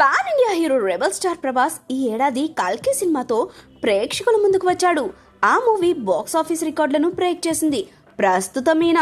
Pan India hero rebel star Prabhas ఈ ఏడాది కల్కి సినిమాతో ప్రేక్షకుల ముందుకు వచ్చాడు. ఆ మూవీ బాక్స్ ఆఫీస్ రికార్డులను బ్రేక్ చేసింది. ప్రస్తుతం ఈయన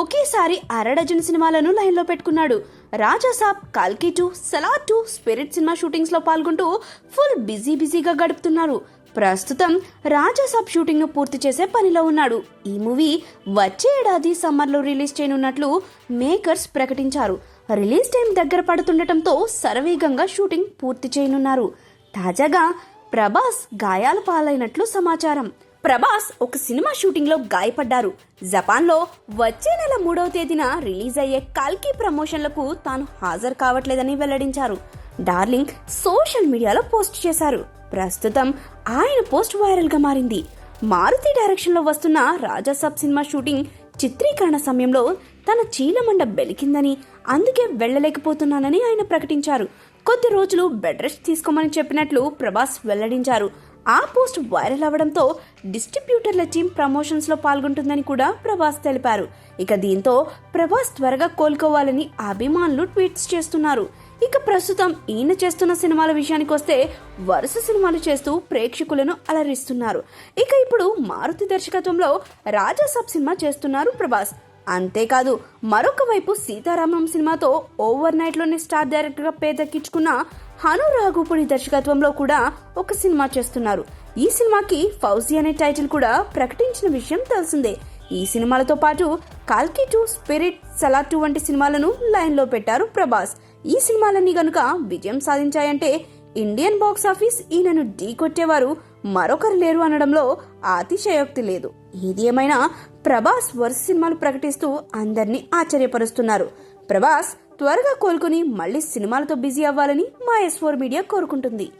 ఒకేసారి అరడజన్ సినిమాలను లైన్లో పెట్టుకున్నాడు. రాజాసాబ్ కల్కి టూ సలా టూ స్పిరిట్ సినిమా షూటింగ్స్లో పాల్గొంటూ ఫుల్ బిజీ బిజీగా గడుపుతున్నారు. ప్రస్తుతం రాజాసాబ్ షూటింగ్ను పూర్తి చేసే పనిలో ఉన్నాడు. ఈ మూవీ వచ్చే ఏడాది సమ్మర్లో రిలీజ్ చేయనున్నట్లు మేకర్స్ ప్రకటించారు. రిలీజ్ టైం దగ్గర పడుతుండటంతో శరవేగంగా షూటింగ్ పూర్తి చేయనున్నారు. తాజాగా ప్రభాస్ గాయాల పాలైనట్లు సమాచారం. ప్రభాస్ ఒక సినిమా షూటింగ్లో గాయపడ్డారు. జపాన్లో వచ్చే నెల మూడవ తేదీన రిలీజ్ అయ్యే కల్కి ప్రమోషన్లకు తాను హాజరు కావట్లేదని వెల్లడించారు. డార్లింగ్ సోషల్ మీడియాలో పోస్ట్ చేశారు. ప్రస్తుతం ఆయన పోస్ట్ వైరల్గా మారింది. మారుతి డైరెక్షన్లో వస్తున్న వస్తున్న రాజాసాబ్ సినిమా షూటింగ్ చిత్రీకరణ సమయంలో తన చీలమండ బెలికిందని అందుకే వెళ్ళలేకపోతున్నానని ఆయన ప్రకటించారు. కొద్ది రోజులు బెడ్ రెస్ట్ తీసుకోమని చెప్పినట్లు ప్రభాస్ వెల్లడించారు. ఆ పోస్ట్ వైరల్ అవడంతో డిస్ట్రిబ్యూటర్ల టీం ప్రమోషన్స్లో పాల్గొంటుందని కూడా ప్రభాస్ తెలిపారు. ఇక దీంతో ప్రభాస్ త్వరగా కోలుకోవాలని అభిమానులు ట్వీట్స్ చేస్తున్నారు. ఇక ప్రస్తుతం ఈయన చేస్తున్న సినిమాల విషయానికి వస్తే వరుస సినిమాలు చేస్తూ ప్రేక్షకులను అలరిస్తున్నారు. ఇక ఇప్పుడు మారుతి దర్శకత్వంలో రాజాసాబ్ సినిమా చేస్తున్నారు ప్రభాస్. అంతేకాదు మరొక వైపు సీతారామం సినిమాతో ఓవర్ నైట్లోనే స్టార్ డైరెక్టర్గా పేదెక్కించుకున్న హను రాఘుపుడి దర్శకత్వంలో కూడా ఒక సినిమా చేస్తున్నారు. ఈ సినిమాకి ఫౌజీ అనే టైటిల్ కూడా ప్రకటించిన విషయం తెలిసిందే. ఈ సినిమాలతో పాటు కాల్కి టూ స్పిరిట్ సలా టూ వంటి సినిమాలను లైన్లో పెట్టారు ప్రభాస్. ఈ సినిమాలన్నీ గనుక విజయం సాధించాయంటే ఇండియన్ బాక్స్ ఆఫీస్ ఈయనను ఢీ కొట్టేవారు మరొకరు లేరు అనడంలో అతిశయోక్తి లేదు. ఏది ఏమైనా ప్రభాస్ వరుస సినిమాలు ప్రకటిస్తూ అందరినీ ఆశ్చర్యపరుస్తున్నారు. ప్రభాస్ త్వరగా కోలుకుని మళ్ళీ సినిమాలతో బిజీ అవ్వాలని మా ఎస్ ఫోర్ మీడియా కోరుకుంటుంది.